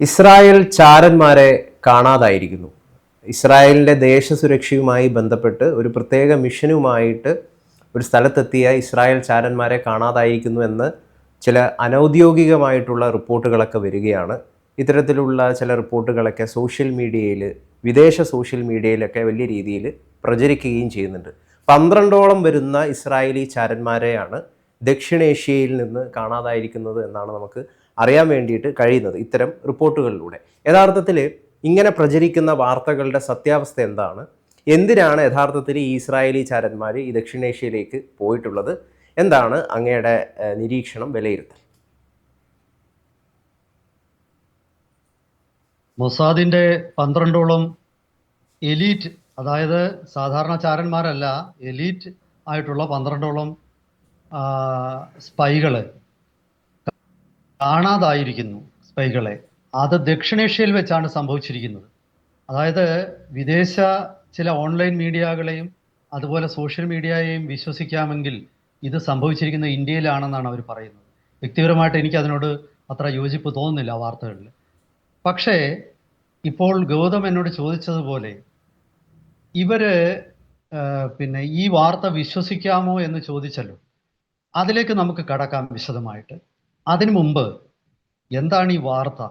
Israel ചാരന്മാരെ കാണാതായിരിക്കുന്നു. ഇസ്രായേലിന്റെ ദേശസുരക്ഷയുമായി ബന്ധപ്പെട്ട് ഒരു പ്രത്യേക മിഷനുമായിട്ട് ഒരു സ്ഥലത്തെത്തിയ ഇസ്രായേൽ ചാരന്മാരെ കാണാതായിരിക്കുന്നു എന്ന് ചില അനൗദ്യോഗികമായിട്ടുള്ള റിപ്പോർട്ടുകളൊക്കെ വരികയാണ്. ഇത്തരത്തിലുള്ള ചില റിപ്പോർട്ടുകളൊക്കെ സോഷ്യൽ മീഡിയയിൽ വിദേശ സോഷ്യൽ മീഡിയയിലൊക്കെ വലിയ രീതിയിൽ പ്രചരിക്കുകയും ചെയ്യുന്നുണ്ട്. പന്ത്രണ്ടോളം വരുന്ന ഇസ്രായേലി ചാരന്മാരെയാണ് ദക്ഷിണേഷ്യയിൽ നിന്ന് കാണാതായിരിക്കുന്നത് എന്നാണ് നമുക്ക് അറിയാൻ വേണ്ടിയിട്ട് കഴിയുന്നത് ഇത്തരം റിപ്പോർട്ടുകളിലൂടെ. യഥാർത്ഥത്തിൽ ഇങ്ങനെ പ്രചരിക്കുന്ന വാർത്തകളുടെ സത്യാവസ്ഥ എന്താണ്? എന്തിനാണ് യഥാർത്ഥത്തിൽ ഈ ഇസ്രായേലി ചാരന്മാർ ഈ ദക്ഷിണേഷ്യയിലേക്ക് പോയിട്ടുള്ളത്? എന്താണ് അങ്ങയുടെ നിരീക്ഷണം വിലയിരുത്തൽ? മൊസാദിന്റെ പന്ത്രണ്ടോളം എലീറ്റ് അതായത് സാധാരണ ചാരന്മാരല്ല എലീറ്റ് ആയിട്ടുള്ള പന്ത്രണ്ടോളം സ്പൈകൾ കാണാതായിരിക്കുന്നു സ്പൈകളെ. അത് ദക്ഷിണേഷ്യയിൽ വെച്ചാണ് സംഭവിച്ചിരിക്കുന്നത്. അതായത് വിദേശ ചില ഓൺലൈൻ മീഡിയകളെയും അതുപോലെ സോഷ്യൽ മീഡിയയെയും വിശ്വസിക്കാമെങ്കിൽ ഇത് സംഭവിച്ചിരിക്കുന്നത് ഇന്ത്യയിലാണെന്നാണ് അവർ പറയുന്നത്. വ്യക്തിപരമായിട്ട് എനിക്ക് അതിനോട് അത്ര യോജിപ്പ് തോന്നുന്നില്ല ആ വാർത്തകളിൽ. പക്ഷേ ഇപ്പോൾ ഗൗതം എന്നോട് ചോദിച്ചതുപോലെ ഇവർ പിന്നെ ഈ വാർത്ത വിശ്വസിക്കാമോ എന്ന് ചോദിച്ചല്ലോ അതിലേക്ക് നമുക്ക് കടക്കാം വിശദമായിട്ട്. അതിനു മുമ്പ് എന്താണ് ഈ വാർത്ത?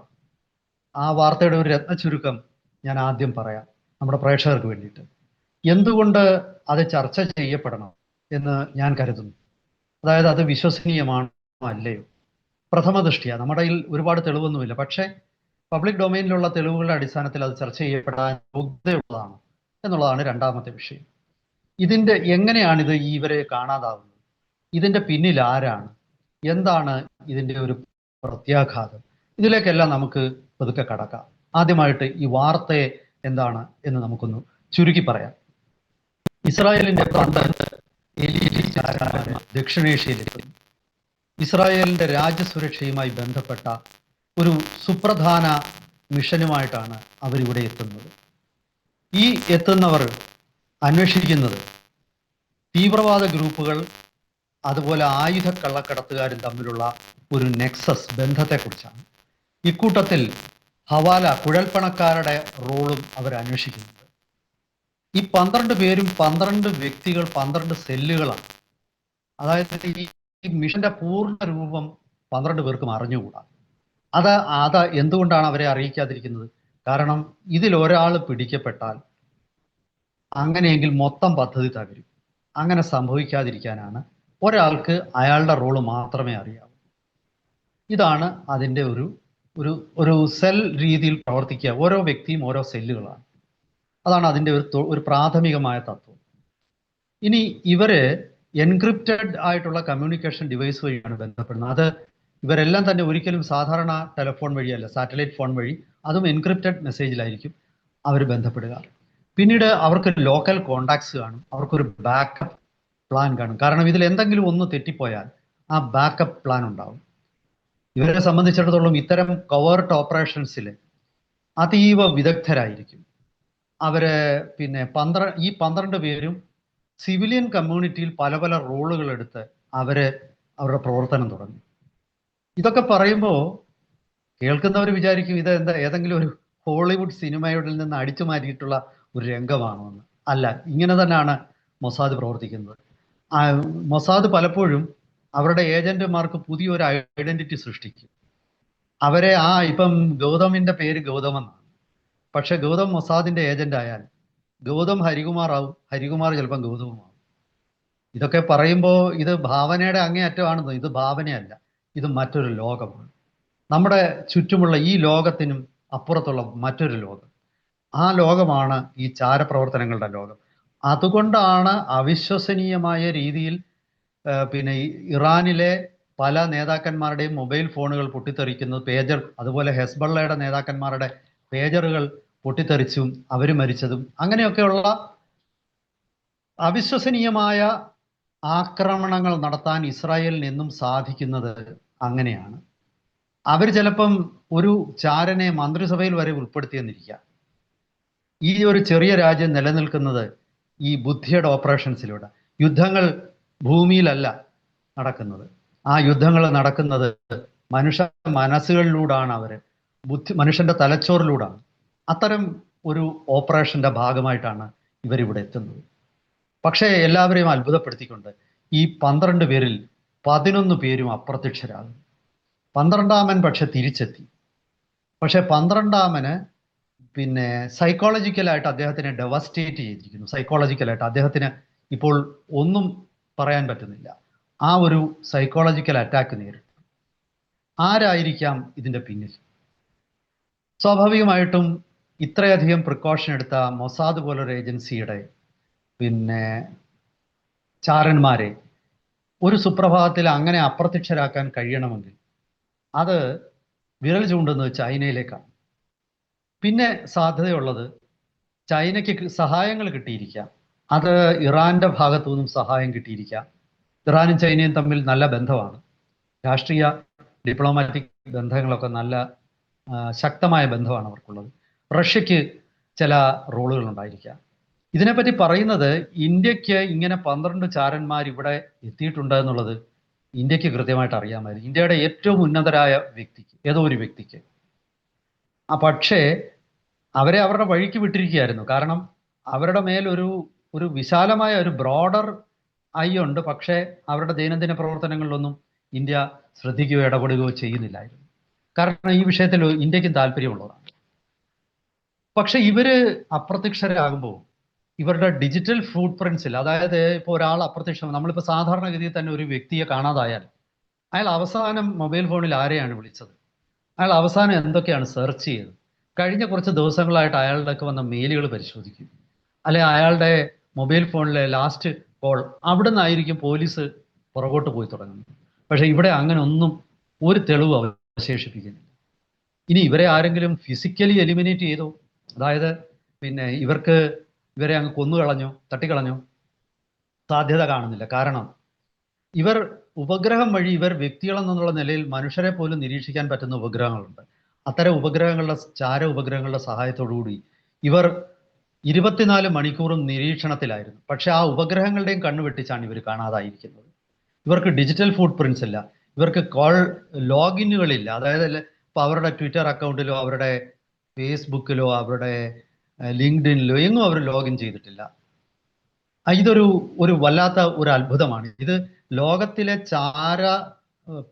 ആ വാർത്തയുടെ ഒരു രത്ന ചുരുക്കം ഞാൻ ആദ്യം പറയാം നമ്മുടെ പ്രേക്ഷകർക്ക് വേണ്ടിയിട്ട്. എന്തുകൊണ്ട് അത് ചർച്ച ചെയ്യപ്പെടണം എന്ന് ഞാൻ കരുതുന്നു. അതായത് അത് വിശ്വസനീയമാണോ അല്ലയോ? പ്രഥമ ദൃഷ്ടിയ. നമ്മുടെ കയ്യിൽ ഒരുപാട് തെളിവൊന്നുമില്ല. പക്ഷേ പബ്ലിക് ഡൊമൈനിലുള്ള തെളിവുകളുടെ അടിസ്ഥാനത്തിൽ അത് ചർച്ച ചെയ്യപ്പെടാൻ യോഗ്യതയുള്ളതാണ് എന്നുള്ളതാണ് രണ്ടാമത്തെ വിഷയം. ഇതിന്റെ എങ്ങനെയാണ് ഇത് ഇവരെ കാണാതാവുന്നത്? ഇതിന്റെ പിന്നിൽ ആരാണ്? എന്താണ് ഇതിന്റെ ഒരു പ്രത്യാഘാതം. ഇതിലേക്കെല്ലാം നമുക്ക് പതുക്കെ കടക്കാം. ആദ്യമായിട്ട് ഈ വാർത്തയെ എന്താണ് എന്ന് നമുക്കൊന്ന് ചുരുക്കി പറയാം. ഇസ്രായേലിന്റെ ചാരന്മാർ ദക്ഷിണേഷ്യയിലെത്തി. ഇസ്രായേലിന്റെ രാജ്യസുരക്ഷയുമായി ബന്ധപ്പെട്ട ഒരു സുപ്രധാന മിഷനുമായിട്ടാണ് അവരിവിടെ എത്തുന്നത്. ഈ എത്തുന്നവർ അന്വേഷിക്കുന്നത് തീവ്രവാദ ഗ്രൂപ്പുകൾ അതുപോലെ ആയുധ കള്ളക്കടത്തുകാരും തമ്മിലുള്ള ഒരു നെക്സസ് ബന്ധത്തെക്കുറിച്ചാണ്. ഇക്കൂട്ടത്തിൽ ഹവാല കുഴൽപ്പണക്കാരുടെ റോളും അവർ അന്വേഷിക്കുന്നുണ്ട്. ഈ പന്ത്രണ്ട് പേരും പന്ത്രണ്ട് വ്യക്തികൾ പന്ത്രണ്ട് സെല്ലുകളാണ്. അതായത് ഈ മിഷന്റെ പൂർണ രൂപം പന്ത്രണ്ട് പേർക്കും അറിഞ്ഞുകൂടാ. അത് അത് എന്തുകൊണ്ടാണ് അവരെ അറിയിക്കാതിരിക്കുന്നത്? കാരണം ഇതിൽ ഒരാൾ പിടിക്കപ്പെട്ടാൽ അങ്ങനെയെങ്കിൽ മൊത്തം പദ്ധതി തകരും. അങ്ങനെ സംഭവിക്കാതിരിക്കാനാണ് ഒരാൾക്ക് അയാളുടെ റോൾ മാത്രമേ അറിയാവൂ. ഇതാണ് അതിന്റെ ഒരു ഒരു ഒരു സെൽ രീതിയിൽ പ്രവർത്തിക്കുക. ഓരോ വ്യക്തിയും ഓരോ സെല്ലുകളാണ് അതാണ് അതിന്റെ ഒരു ഒരു പ്രാഥമികമായ തത്വം. ഇനി ഇവർ എൻക്രിപ്റ്റഡ് ആയിട്ടുള്ള കമ്മ്യൂണിക്കേഷൻ ഡിവൈസ് വഴിയാണ് ബന്ധപ്പെടുന്നത്. അത് ഇവരെല്ലാം തന്നെ ഒരിക്കലും സാധാരണ ടെലിഫോൺ വഴിയല്ല സാറ്റലൈറ്റ് ഫോൺ വഴി അതും എൻക്രിപ്റ്റഡ് മെസ്സേജിലായിരിക്കും അവർ ബന്ധപ്പെടുക. പിന്നീട് അവർക്ക് ലോക്കൽ കോണ്ടാക്ട്സ് കാണും അവർക്കൊരു ബാക്കപ്പ് പ്ലാൻ കാണും. കാരണം ഇതിൽ എന്തെങ്കിലും ഒന്ന് തെറ്റിപ്പോയാൽ ആ ബാക്കപ്പ് പ്ലാൻ ഉണ്ടാവും. ഇവരെ സംബന്ധിച്ചിടത്തോളം ഇത്തരം കവേർട്ട് ഓപ്പറേഷൻസിൽ അതീവ വിദഗ്ധരായിരിക്കും. അവരെ പിന്നെ പന്ത്ര ഈ പന്ത്രണ്ട് പേരും സിവിലിയൻ കമ്മ്യൂണിറ്റിയിൽ പല പല റോളുകൾ എടുത്ത് അവർ അവരുടെ പ്രവർത്തനം തുടങ്ങി. ഇതൊക്കെ പറയുമ്പോൾ കേൾക്കുന്നവർ വിചാരിക്കും ഇത് എന്താ ഏതെങ്കിലും ഒരു ഹോളിവുഡ് സിനിമയുടെ നിന്ന് അടിച്ചു മാറ്റിയിട്ടുള്ള ഒരു രംഗമാണോ എന്ന് അല്ല ഇങ്ങനെ തന്നെയാണ് മൊസാദ് പ്രവർത്തിക്കുന്നത്. മൊസാദ് പലപ്പോഴും അവരുടെ ഏജന്റുമാർക്ക് പുതിയൊരു ഐഡന്റിറ്റി സൃഷ്ടിക്കും. അവരെ ആ ഇപ്പം ഗൗതമിന്റെ പേര് ഗൗതം എന്നാണ് പക്ഷെ ഗൗതം മൊസാദിന്റെ ഏജന്റ് ആയാൽ ഗൗതം ഹരികുമാർ ആവും ഹരികുമാർ ചിലപ്പം ഗൗതമാവും ഇതൊക്കെ പറയുമ്പോൾ ഇത് ഭാവനയുടെ അങ്ങേയറ്റമാണെന്ന് ഇത് ഭാവനയല്ല. ഇത് മറ്റൊരു ലോകമാണ്. നമ്മുടെ ചുറ്റുമുള്ള ഈ ലോകത്തിനും അപ്പുറത്തുള്ള മറ്റൊരു ലോകം. ആ ലോകമാണ് ഈ ചാരപ്രവർത്തനങ്ങളുടെ ലോകം. അതുകൊണ്ടാണ് അവിശ്വസനീയമായ രീതിയിൽ പിന്നെ ഇറാനിലെ പല നേതാക്കന്മാരുടെയും മൊബൈൽ ഫോണുകൾ പൊട്ടിത്തെറിക്കുന്നത് പേജർ അതുപോലെ ഹെസ്ബള്ളയുടെ നേതാക്കന്മാരുടെ പേജറുകൾ പൊട്ടിത്തെറിച്ചും അവർ മരിച്ചതും. അങ്ങനെയൊക്കെയുള്ള അവിശ്വസനീയമായ ആക്രമണങ്ങൾ നടത്താൻ ഇസ്രായേലിന് നിന്നും സാധിക്കുന്നത് അങ്ങനെയാണ്. അവർ ചിലപ്പം ഒരു ചാരനെ മന്ത്രിസഭയിൽ വരെ ഉൾപ്പെടുത്തിയെന്നിരിക്കുക ഈ ഒരു ചെറിയ രാജ്യം നിലനിൽക്കുന്നത് ഈ ബുദ്ധിയുടെ ഓപ്പറേഷൻസിലൂടെ. യുദ്ധങ്ങൾ ഭൂമിയിലല്ല നടക്കുന്നത്. ആ യുദ്ധങ്ങൾ നടക്കുന്നത് മനുഷ്യ മനസ്സുകളിലൂടാണ് അവർ ബുദ്ധി മനുഷ്യന്റെ തലച്ചോറിലൂടാണ്. അത്തരം ഒരു ഓപ്പറേഷന്റെ ഭാഗമായിട്ടാണ് ഇവരിവിടെ എത്തുന്നത്. പക്ഷേ എല്ലാവരെയും അത്ഭുതപ്പെടുത്തിക്കൊണ്ട് ഈ പന്ത്രണ്ട് പേരിൽ പതിനൊന്ന് പേരും അപ്രത്യക്ഷരാകും പന്ത്രണ്ടാമൻ പക്ഷെ തിരിച്ചെത്തി. പക്ഷെ പന്ത്രണ്ടാമന് പിന്നെ സൈക്കോളജിക്കലായിട്ട് അദ്ദേഹത്തിനെ ഡെവസ്റ്റേറ്റ് ചെയ്തിരിക്കുന്നു. സൈക്കോളജിക്കലായിട്ട് അദ്ദേഹത്തിന് ഇപ്പോൾ ഒന്നും പറയാൻ പറ്റുന്നില്ല. ആ ഒരു സൈക്കോളജിക്കൽ അറ്റാക്ക് നേരിട്ടു. ആരായിരിക്കാം ഇതിന്റെ പിന്നിൽ? സ്വാഭാവികമായിട്ടും ഇത്രയധികം പ്രിക്കോഷൻ എടുത്ത മൊസാദ് പോലൊരു ഏജൻസിയുടെ പിന്നെ ചാരന്മാരെ ഒരു സുപ്രഭാതത്തിൽ അങ്ങനെ അപ്രത്യക്ഷരാക്കാൻ കഴിയണമെങ്കിൽ അത് വിരൽ ചൂണ്ടുന്നത് ചൈനയിലേക്കാണ്. പിന്നെ സാധ്യതയുള്ളത് ചൈനയ്ക്ക് സഹായങ്ങൾ കിട്ടിയിരിക്കാം. അത് ഇറാന്റെ ഭാഗത്തു നിന്നും സഹായം കിട്ടിയിരിക്കാം. ഇറാനും ചൈനയും തമ്മിൽ നല്ല ബന്ധമാണ്. രാഷ്ട്രീയ ഡിപ്ലോമാറ്റിക് ബന്ധങ്ങളൊക്കെ നല്ല ശക്തമായ ബന്ധമാണ് അവർക്കുള്ളത്. റഷ്യക്ക് ചില റോളുകൾ ഉണ്ടായിരിക്കാം ഇതിനെപ്പറ്റി പറയുന്നത് ഇന്ത്യയ്ക്ക് ഇങ്ങനെ പന്ത്രണ്ട് ചാരന്മാർ ഇവിടെ എത്തിയിട്ടുണ്ട് എന്നുള്ളത് ഇന്ത്യയ്ക്ക് കൃത്യമായിട്ട് അറിയാമായിരുന്നു. ഇന്ത്യയുടെ ഏറ്റവും ഉന്നതരായ വ്യക്തിക്ക് ഏതോ ഒരു വ്യക്തിക്ക്. ആ പക്ഷേ അവരെ അവരുടെ വഴിക്ക് വിട്ടിരിക്കുകയായിരുന്നു. കാരണം അവരുടെ മേൽ ഒരു വിശാലമായ ഒരു ബ്രോഡർ ഐ ഉണ്ട്. പക്ഷേ അവരുടെ ദൈനംദിന പ്രവർത്തനങ്ങളിലൊന്നും ഇന്ത്യ ശ്രദ്ധിക്കുകയോ ഇടപെടുകയോ ചെയ്യുന്നില്ലായിരുന്നു. കാരണം ഈ വിഷയത്തിൽ ഇന്ത്യക്കും താല്പര്യമുള്ളതാണ്. പക്ഷെ ഇവർ അപ്രത്യക്ഷരാകുമ്പോൾ ഇവരുടെ ഡിജിറ്റൽ ഫുട് പ്രിന്റ്സിൽ അതായത് ഇപ്പോൾ ഒരാൾ അപ്രത്യക്ഷം നമ്മളിപ്പോൾ സാധാരണഗതിയിൽ തന്നെ ഒരു വ്യക്തിയെ കാണാതായാൽ അയാൾ അവസാനം മൊബൈൽ ഫോണിൽ ആരെയാണ് വിളിച്ചത്? അയാൾ അവസാനം എന്തൊക്കെയാണ് സെർച്ച് ചെയ്തത്? കഴിഞ്ഞ കുറച്ച് ദിവസങ്ങളായിട്ട് അയാളുടെയൊക്കെ വന്ന മെയിലുകൾ പരിശോധിക്കും. അല്ലെ അയാളുടെ മൊബൈൽ ഫോണിലെ ലാസ്റ്റ് കോൾ അവിടെ നിന്നായിരിക്കും പോലീസ് പുറകോട്ട് പോയി തുടങ്ങുന്നത്. പക്ഷേ ഇവിടെ അങ്ങനെ ഒന്നും ഒരു തെളിവ് അവശേഷിപ്പിക്കുന്നില്ല. ഇനി ഇവരെ ആരെങ്കിലും ഫിസിക്കലി എലിമിനേറ്റ് ചെയ്തോ? അതായത് പിന്നെ ഇവർക്ക് ഇവരെ അങ്ങ് കൊന്നുകളഞ്ഞോ തട്ടിക്കളഞ്ഞോ? സാധ്യത കാണുന്നില്ല. കാരണം ഇവർ ഉപഗ്രഹം വഴി ഇവർ വ്യക്തികളെന്നുള്ള നിലയിൽ മനുഷ്യരെ പോലും നിരീക്ഷിക്കാൻ പറ്റുന്ന ഉപഗ്രഹങ്ങളുണ്ട്. അത്തരം ഉപഗ്രഹങ്ങളുടെ ചാര ഉപഗ്രഹങ്ങളുടെ സഹായത്തോടുകൂടി ഇവർ ഇരുപത്തിനാല് മണിക്കൂറും നിരീക്ഷണത്തിലായിരുന്നു. പക്ഷെ ആ ഉപഗ്രഹങ്ങളുടെയും കണ്ണു വെട്ടിച്ചാണ് ഇവർ കാണാതായിരിക്കുന്നത്. ഇവർക്ക് ഡിജിറ്റൽ ഫുട് പ്രിന്റ്സ് ഇല്ല. ഇവർക്ക് കോൾ ലോഗിന്നുകളില്ല അതായത് ഇപ്പൊ അവരുടെ ട്വിറ്റർ അക്കൗണ്ടിലോ അവരുടെ ഫേസ്ബുക്കിലോ അവരുടെ ലിങ്ക്ഡിനിലോ എങ്ങും അവർ ലോഗിൻ ചെയ്തിട്ടില്ല. ഇതൊരു ഒരു വല്ലാത്ത ഒരു അത്ഭുതമാണ്. ഇത് ലോകത്തിലെ ചാര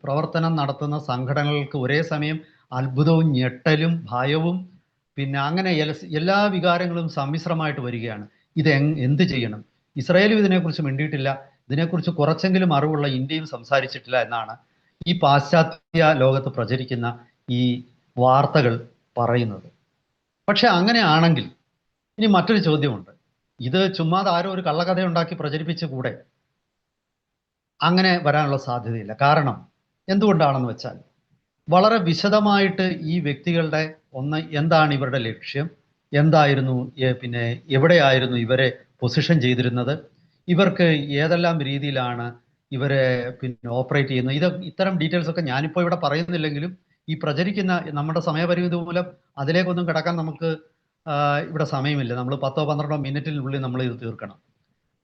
പ്രവർത്തനം നടത്തുന്ന സംഘടനകൾക്ക് ഒരേ സമയം അത്ഭുതവും ഞെട്ടലും ഭയവും പിന്നെ അങ്ങനെ എല്ലാ വികാരങ്ങളും സമ്മിശ്രമായിട്ട് വരികയാണ്. ഇത് എന്ത് ചെയ്യണം? ഇസ്രായേലും ഇതിനെക്കുറിച്ച് മിണ്ടിയിട്ടില്ല. ഇതിനെക്കുറിച്ച് കുറച്ചെങ്കിലും അറിവുള്ള ഇന്ത്യയും സംസാരിച്ചിട്ടില്ല എന്നാണ് ഈ പാശ്ചാത്യ ലോകത്ത് പ്രചരിക്കുന്ന ഈ വാർത്തകൾ പറയുന്നത്. പക്ഷെ അങ്ങനെയാണെങ്കിൽ ഇനി മറ്റൊരു ചോദ്യമുണ്ട്. ഇത് ചുമ്മാതെ ആരോ ഒരു കള്ളകഥ ഉണ്ടാക്കി കൂടെ അങ്ങനെ വരാനുള്ള സാധ്യതയില്ല. കാരണം എന്തുകൊണ്ടാണെന്ന് വെച്ചാൽ വളരെ വിശദമായിട്ട് ഈ വ്യക്തികളുടെ ഒന്ന് എന്താണ് ഇവരുടെ ലക്ഷ്യം? എന്തായിരുന്നു പിന്നെ എവിടെയായിരുന്നു ഇവരെ പൊസിഷൻ ചെയ്തിരുന്നത്? ഇവർക്ക് ഏതെല്ലാം രീതിയിലാണ് ഇവരെ പിന്നെ ഓപ്പറേറ്റ് ചെയ്യുന്നത്? ഇത് ഇത്തരം ഡീറ്റെയിൽസ് ഒക്കെ ഞാനിപ്പോൾ ഇവിടെ പറയുന്നില്ലെങ്കിലും ഈ പ്രചരിക്കുന്ന നമ്മുടെ സമയപരിമിതി മൂലം അതിലേക്കൊന്നും കിടക്കാൻ നമുക്ക് ഇവിടെ സമയമില്ല. നമ്മൾ പത്തോ പന്ത്രണ്ടോ മിനിറ്റിനുള്ളിൽ നമ്മൾ ഇത് തീർക്കണം.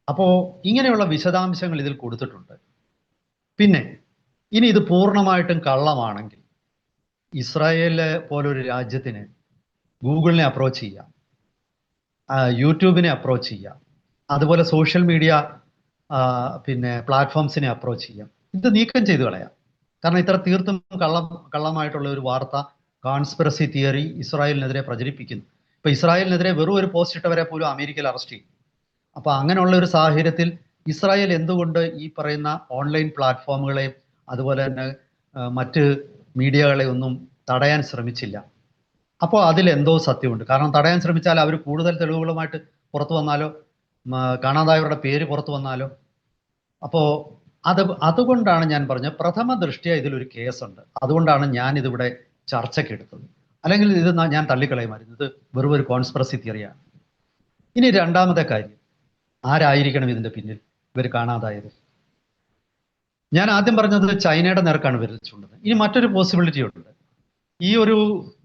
അപ്പോൾ ഇങ്ങനെയുള്ള വിശദാംശങ്ങൾ ഇതിൽ കൊടുത്തിട്ടുണ്ട്. പിന്നെ ഇനി ഇത് പൂർണമായിട്ടും കള്ളമാണെങ്കിൽ ഇസ്രായേൽ പോലൊരു രാജ്യത്തിന് ഗൂഗിളിനെ അപ്രോച്ച് ചെയ്യാം. യൂട്യൂബിനെ അപ്രോച്ച് ചെയ്യാം. അതുപോലെ സോഷ്യൽ മീഡിയ പിന്നെ പ്ലാറ്റ്ഫോംസിനെ അപ്രോച്ച് ചെയ്യാം. ഇത് നീക്കം ചെയ്തു കളയാം. കാരണം ഇത്ര തീർത്തും കള്ളം കള്ളമായിട്ടുള്ള ഒരു വാർത്ത കോൺസ്പിറസി തിയറി ഇസ്രായേലിനെതിരെ പ്രചരിപ്പിക്കുന്നു. ഇപ്പൊ ഇസ്രായേലിനെതിരെ വെറും ഒരു പോസ്റ്റ് ഇട്ടവരെ പോലും അമേരിക്കയിൽ അറസ്റ്റ് ചെയ്യും. അപ്പൊ അങ്ങനെയുള്ള ഒരു സാഹചര്യത്തിൽ ഇസ്രായേൽ എന്തുകൊണ്ട് ഈ പറയുന്ന ഓൺലൈൻ പ്ലാറ്റ്ഫോമുകളെയും അതുപോലെ തന്നെ മറ്റ് മീഡിയകളെ ഒന്നും തടയാൻ ശ്രമിച്ചില്ല. അപ്പോൾ അതിലെന്തോ സത്യമുണ്ട്. കാരണം തടയാൻ ശ്രമിച്ചാൽ അവർ കൂടുതൽ തെളിവുകളുമായിട്ട് പുറത്തു വന്നാലോ കാണാതായവരുടെ പേര് പുറത്തു വന്നാലോ. അപ്പോൾ അത് അതുകൊണ്ടാണ് ഞാൻ പറഞ്ഞത് പ്രഥമ ദൃഷ്ടിയ ഇതിലൊരു കേസുണ്ട്. അതുകൊണ്ടാണ് ഞാൻ ഇതിവിടെ ചർച്ചയ്ക്ക് എടുത്തത്. അല്ലെങ്കിൽ ഇത് ഞാൻ തള്ളിക്കളയുമായിരുന്നു. ഇത് വെറും ഒരു കോൺസ്പിറസി തിയറിയാണ് ഇനി രണ്ടാമത്തെ കാര്യം. ആരായിരിക്കണം ഇതിന്റെ പിന്നിൽ? ഇവർ കാണാതായത്? ഞാൻ ആദ്യം പറഞ്ഞത് ചൈനയുടെ നേർക്കാണ് വിരച്ചുകൊണ്ടത് ഇനി മറ്റൊരു പോസിബിലിറ്റി ഉണ്ട്. ഈ ഒരു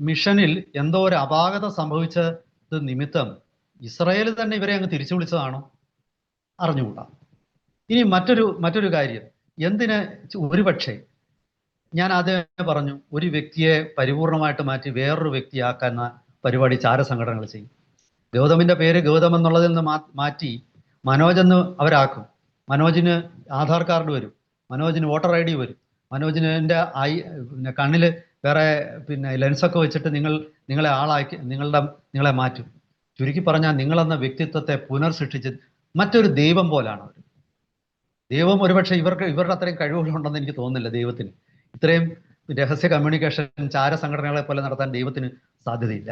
മിഷനിൽ എന്തോ ഒരു അപാകത സംഭവിച്ചത് നിമിത്തം ഇസ്രായേൽ തന്നെ ഇവരെ അങ്ങ് തിരിച്ചു വിളിച്ചതാണോ? അറിഞ്ഞുകൂടാ. ഇനി മറ്റൊരു മറ്റൊരു കാര്യം. എന്തിന് ഒരുപക്ഷെ ഞാൻ ആദ്യമേ പറഞ്ഞു ഒരു വ്യക്തിയെ പരിപൂർണമായിട്ട് മാറ്റി വേറൊരു വ്യക്തിയാക്കുന്ന പരിപാടി ചാര സംഘടനകൾ ചെയ്യും. ഗൗതമിന്റെ പേര് ഗൗതം എന്നുള്ളതിൽ നിന്ന് മാറ്റി മനോജ് എന്ന് അവരാക്കും. മനോജിന് ആധാർ കാർഡ് വരും. മനോജിന് വോട്ടർ ഐ ഡി വരും. മനോജിന് എന്റെ ഐ പിന്നെ കണ്ണിൽ വേറെ പിന്നെ ലെൻസൊക്കെ വെച്ചിട്ട് നിങ്ങൾ നിങ്ങളെ ആളാക്കി നിങ്ങളുടെ നിങ്ങളെ മാറ്റും. ചുരുക്കി പറഞ്ഞാൽ നിങ്ങളെന്ന വ്യക്തിത്വത്തെ പുനർസൃഷ്ടിച്ച് മറ്റൊരു ദൈവം പോലാണ് അവർ. ദൈവം ഒരുപക്ഷെ ഇവർക്ക് ഇവരുടെ അത്രയും കഴിവുകളുണ്ടെന്ന് എനിക്ക് തോന്നുന്നില്ല ദൈവത്തിന്. ഇത്രയും രഹസ്യ കമ്മ്യൂണിക്കേഷൻ ചാര സംഘടനകളെ പോലെ നടത്താൻ ദൈവത്തിന് സാധ്യതയില്ല.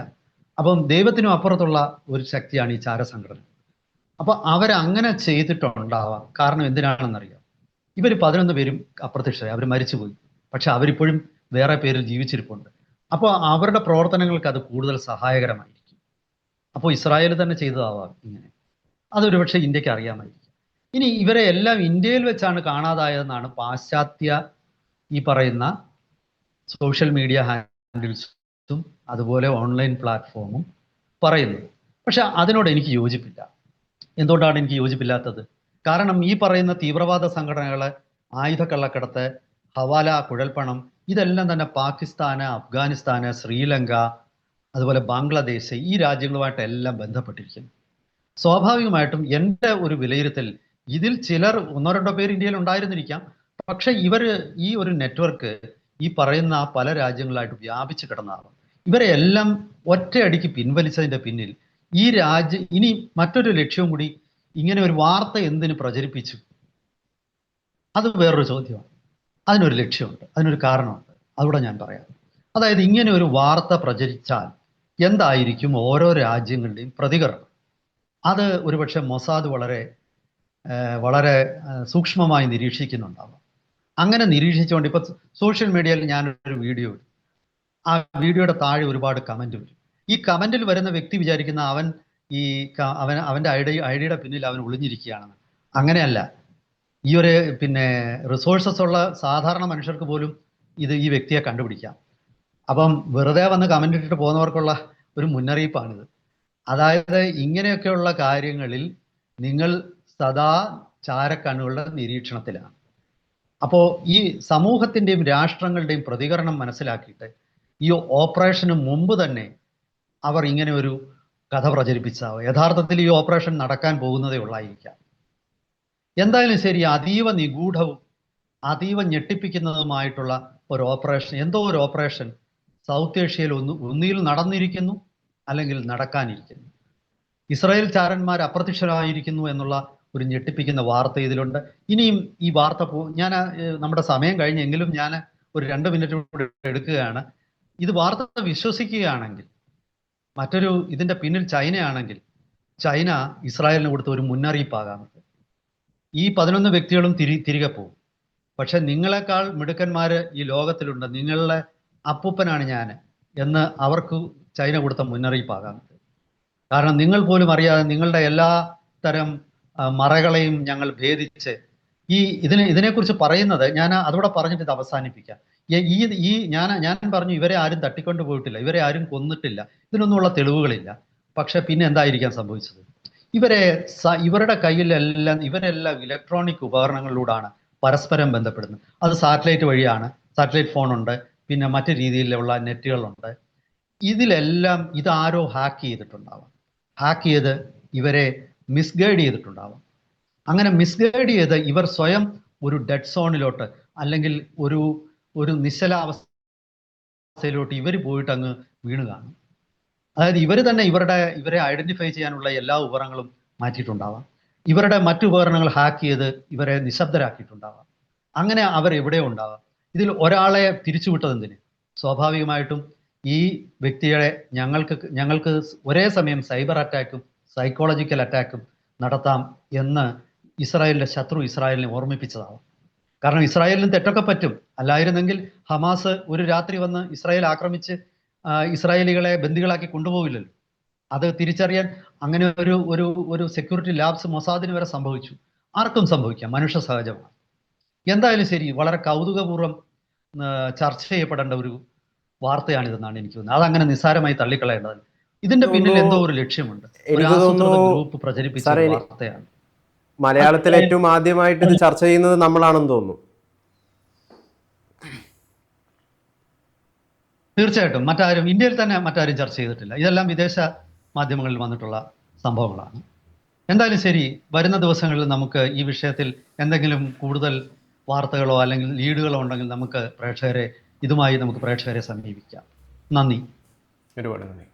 അപ്പം ദൈവത്തിനും അപ്പുറത്തുള്ള ഒരു ശക്തിയാണ് ഈ ചാര സംഘടന അപ്പൊ അവരങ്ങനെ ചെയ്തിട്ടുണ്ടാവാം. കാരണം എന്തിനാണെന്നറിയാം? ഇവർ പതിനൊന്ന് പേരും അപ്രത്യക്ഷരായി. അവർ മരിച്ചുപോയി. പക്ഷെ അവരിപ്പോഴും വേറെ പേരിൽ ജീവിച്ചിരിപ്പുണ്ട്. അപ്പോൾ അവരുടെ പ്രവർത്തനങ്ങൾക്ക് അത് കൂടുതൽ സഹായകരമായിരിക്കും. അപ്പോൾ ഇസ്രായേൽ തന്നെ ചെയ്തതാവാം ഇങ്ങനെ. അതൊരു പക്ഷേ ഇന്ത്യയ്ക്ക് അറിയാമായിരിക്കും. ഇനി ഇവരെ എല്ലാം ഇന്ത്യയിൽ വെച്ചാണ് കാണാതായതെന്നാണ് പാശ്ചാത്യ ഈ പറയുന്ന സോഷ്യൽ മീഡിയ ഹാൻഡിൽസും അതുപോലെ ഓൺലൈൻ പ്ലാറ്റ്ഫോമും പറയുന്നത്. പക്ഷെ അതിനോട് എനിക്ക് യോജിപ്പില്ല. എന്തുകൊണ്ടാണ് എനിക്ക് യോജിപ്പില്ലാത്തത്? കാരണം ഈ പറയുന്ന തീവ്രവാദ സംഘടനകളെ ആയുധക്കള്ളക്കടത്ത് ഹവാല കുഴൽപ്പണം ഇതെല്ലാം തന്നെ പാകിസ്ഥാന് അഫ്ഗാനിസ്ഥാന് ശ്രീലങ്ക അതുപോലെ ബംഗ്ലാദേശ് ഈ രാജ്യങ്ങളുമായിട്ട് എല്ലാം ബന്ധപ്പെട്ടിരിക്കുന്നു. സ്വാഭാവികമായിട്ടും എന്റെ ഒരു വിലയിരുത്തൽ ഇതിൽ ചിലർ ഒന്നോ രണ്ടോ പേര് ഇന്ത്യയിൽ ഉണ്ടായിരുന്നിരിക്കാം. പക്ഷെ ഇവർ ഈ ഒരു നെറ്റ്വർക്ക് ഈ പറയുന്ന പല രാജ്യങ്ങളായിട്ട് വ്യാപിച്ചു കിടന്നതാണ് ഇവരെ എല്ലാം ഒറ്റയടിക്ക് പിൻവലിച്ചതിന്റെ പിന്നിൽ ഈ രാജ്യ ഇനി മറ്റൊരു ലക്ഷ്യവും കൂടി ഇങ്ങനെ ഒരു വാർത്ത എന്തിന് പ്രചരിപ്പിച്ചു? അത് വേറൊരു ചോദ്യമാണ്. അതിനൊരു ലക്ഷ്യമുണ്ട്. അതിനൊരു കാരണമുണ്ട്. അതുകൂടെ ഞാൻ പറയാം. അതായത് ഇങ്ങനെ ഒരു വാർത്ത പ്രചരിച്ചാൽ എന്തായിരിക്കും ഓരോ രാജ്യങ്ങളുടെയും പ്രതികരണം? അത് ഒരുപക്ഷെ മൊസാദ് വളരെ വളരെ സൂക്ഷ്മമായി നിരീക്ഷിക്കുന്നുണ്ടാവും. അങ്ങനെ നിരീക്ഷിച്ചുകൊണ്ട് ഇപ്പൊ സോഷ്യൽ മീഡിയയിൽ ഞാനൊരു വീഡിയോ ഇടും. ആ വീഡിയോയുടെ താഴെ ഒരുപാട് കമന്റ് വരും. ഈ കമന്റിൽ വരുന്ന വ്യക്തി വിചാരിക്കുന്ന അവൻ ഈ അവൻ അവന്റെ ഐഡി ഐഡിയുടെ പിന്നിൽ അവൻ ഒളിഞ്ഞിരിക്കുകയാണെന്ന്. അങ്ങനെയല്ല. ഈ ഒരു പിന്നെ റിസോഴ്സസ് ഉള്ള സാധാരണ മനുഷ്യർക്ക് പോലും ഇത് ഈ വ്യക്തിയെ കണ്ടുപിടിക്കാം. അപ്പം വെറുതെ വന്ന് കമന്റ് ഇട്ടിട്ട് പോകുന്നവർക്കുള്ള ഒരു മുന്നറിയിപ്പാണിത്. അതായത് ഇങ്ങനെയൊക്കെയുള്ള കാര്യങ്ങളിൽ നിങ്ങൾ സദാ ചാരക്കണ്ണുകളുടെ നിരീക്ഷണത്തിലാണ്. അപ്പോൾ ഈ സമൂഹത്തിന്റെയും രാഷ്ട്രങ്ങളുടെയും പ്രതികരണം മനസ്സിലാക്കിയിട്ട് ഈ ഓപ്പറേഷന് മുമ്പ് തന്നെ അവർ ഇങ്ങനെ ഒരു കഥ പ്രചരിപ്പിച്ച യഥാർത്ഥത്തിൽ ഈ ഓപ്പറേഷൻ നടക്കാൻ പോകുന്നതേ ഉള്ളായിരിക്കാം. എന്തായാലും ശരി അതീവ നിഗൂഢവും അതീവ ഞെട്ടിപ്പിക്കുന്നതുമായിട്ടുള്ള ഒരു ഓപ്പറേഷൻ എന്തോ ഒരു ഓപ്പറേഷൻ സൗത്ത് ഏഷ്യയിൽ ഒന്ന് ഒന്നിയിൽ നടന്നിരിക്കുന്നു അല്ലെങ്കിൽ നടക്കാനിരിക്കുന്നു. ഇസ്രായേൽ ചാരന്മാർ അപ്രത്യക്ഷരായിരിക്കുന്നു എന്നുള്ള ഒരു ഞെട്ടിപ്പിക്കുന്ന വാർത്ത ഇതിലുണ്ട്. ഇനിയും ഈ വാർത്ത പോ ഞാൻ നമ്മുടെ സമയം കഴിഞ്ഞെങ്കിലും ഞാൻ ഒരു രണ്ട് മിനിറ്റ് കൂടി എടുക്കുകയാണ്. ഇത് വാർത്ത വിശ്വസിക്കുകയാണെങ്കിൽ മറ്റൊരു ഇതിന്റെ പിന്നിൽ ചൈനയാണെങ്കിൽ ചൈന ഇസ്രായേലിന് കൊടുത്ത ഒരു മുന്നറിയിപ്പാകാം. ഈ പതിനൊന്ന് വ്യക്തികളും തിരി തിരികെ പോകും. പക്ഷെ നിങ്ങളെക്കാൾ മിടുക്കന്മാര് ഈ ലോകത്തിലുണ്ട്. നിങ്ങളുടെ അപ്പൂപ്പനാണ് ഞാൻ എന്ന് അവർക്ക് ചൈന കൊടുത്ത മുന്നറിയിപ്പാകാം. കാരണം നിങ്ങൾ പോലും അറിയാതെ നിങ്ങളുടെ എല്ലാ തരം മറകളെയും ഞങ്ങൾ ഭേദിച്ച് ഈ ഇതിനെ ഇതിനെക്കുറിച്ച് പറയുന്നത് ഞാൻ അതോടെ പറഞ്ഞിട്ട് ഇത് അവസാനിപ്പിക്കാം. ഈ- ഈ ഞാൻ ഞാൻ പറഞ്ഞു ഇവരെ ആരും തട്ടിക്കൊണ്ട് പോയിട്ടില്ല ഇവരെ ആരും കൊന്നിട്ടില്ല ഇതിനൊന്നുമുള്ള തെളിവുകളില്ല. പക്ഷെ പിന്നെ എന്തായിരിക്കാം സംഭവിച്ചത്? ഇവരെ ഇവരുടെ കയ്യിലെല്ലാം ഇവരെല്ലാം ഇലക്ട്രോണിക് ഉപകരണങ്ങളിലൂടെയാണ് പരസ്പരം ബന്ധപ്പെടുന്നത്. അത് സാറ്റലൈറ്റ് വഴിയാണ്. സാറ്റലൈറ്റ് ഫോണുണ്ട് പിന്നെ മറ്റു രീതിയിലുള്ള നെറ്റുകളുണ്ട്. ഇതിലെല്ലാം ഇതാരോ ഹാക്ക് ചെയ്തിട്ടുണ്ടാവാം. ഹാക്ക് ചെയ്ത് ഇവരെ മിസ്ഗൈഡ് ചെയ്തിട്ടുണ്ടാവാം. അങ്ങനെ മിസ്ഗൈഡ് ചെയ്ത് ഇവർ സ്വയം ഒരു ഡെഡ് സോണിലോട്ട് അല്ലെങ്കിൽ ഒരു ഒരു നിശ്ചലാവസ്ഥയിലോട്ട് ഇവർ പോയിട്ട് അങ്ങ് വീണ് കാണും. അതായത് ഇവർ തന്നെ ഇവരുടെ ഇവരെ ഐഡന്റിഫൈ ചെയ്യാനുള്ള എല്ലാ ഉപകരണങ്ങളും മാറ്റിയിട്ടുണ്ടാവാം. ഇവരുടെ മറ്റു ഉപകരണങ്ങൾ ഹാക്ക് ചെയ്ത് ഇവരെ നിശബ്ദരാക്കിയിട്ടുണ്ടാവാം. അങ്ങനെ അവർ എവിടെയോ ഉണ്ടാവാം. ഇതിൽ ഒരാളെ തിരിച്ചുവിട്ടത് എന്തിന്? സ്വാഭാവികമായിട്ടും ഈ വ്യക്തികളെ ഞങ്ങൾക്ക് ഞങ്ങൾക്ക് ഒരേ സമയം സൈബർ അറ്റാക്കും സൈക്കോളജിക്കൽ അറ്റാക്കും നടത്താം എന്ന് ഇസ്രായേലിന്റെ ശത്രു ഇസ്രായേലിനെ ഓർമ്മിപ്പിച്ചതാവും. കാരണം ഇസ്രായേലിന് തെറ്റൊക്കെ പറ്റും. അല്ലായിരുന്നെങ്കിൽ ഹമാസ് ഒരു രാത്രി വന്ന് ഇസ്രായേൽ ആക്രമിച്ച് ഇസ്രായേലികളെ ബന്ദികളാക്കി കൊണ്ടുപോവില്ലല്ലോ. അത് തിരിച്ചറിയാൻ അങ്ങനെ ഒരു ഒരു ഒരു സെക്യൂരിറ്റി ലാബ്സ് മൊസാദിന് വരെ സംഭവിച്ചു. ആർക്കും സംഭവിക്കാം. മനുഷ്യ സഹജമാണ്. എന്തായാലും ശരി വളരെ കൗതുകപൂർവം ചർച്ച ചെയ്യപ്പെടേണ്ട ഒരു വാർത്തയാണിതെന്നാണ് എനിക്ക് തോന്നുന്നത്. അതങ്ങനെ നിസ്സാരമായി തള്ളിക്കളയേണ്ടത് ഇതിന്റെ പിന്നിൽ എന്തോ ഒരു ലക്ഷ്യമുണ്ട്. ഒരു ഗ്രൂപ്പ് പ്രചരിപ്പിച്ച വാർത്തയാണ്. മലയാളത്തിൽ ഏറ്റവും ആദ്യമായിട്ട് ഇത് ചർച്ച ചെയ്യുന്നത് നമ്മളാണെന്ന് തോന്നുന്നു. തീർച്ചയായിട്ടും. മറ്റാരും ഇന്ത്യയിൽ തന്നെ മറ്റാരും ചർച്ച ചെയ്തിട്ടില്ല. ഇതെല്ലാം വിദേശ മാധ്യമങ്ങളിൽ വന്നിട്ടുള്ള സംഭവങ്ങളാണ്. എന്തായാലും ശരി വരുന്ന ദിവസങ്ങളിൽ നമുക്ക് ഈ വിഷയത്തിൽ എന്തെങ്കിലും കൂടുതൽ വാർത്തകളോ അല്ലെങ്കിൽ ലീഡുകളോ ഉണ്ടെങ്കിൽ നമുക്ക് പ്രേക്ഷകരെ ഇതുമായി നമുക്ക് പ്രേക്ഷകരെ സമീപിക്കാം. നന്ദി. ഒരുപാട് നന്ദി.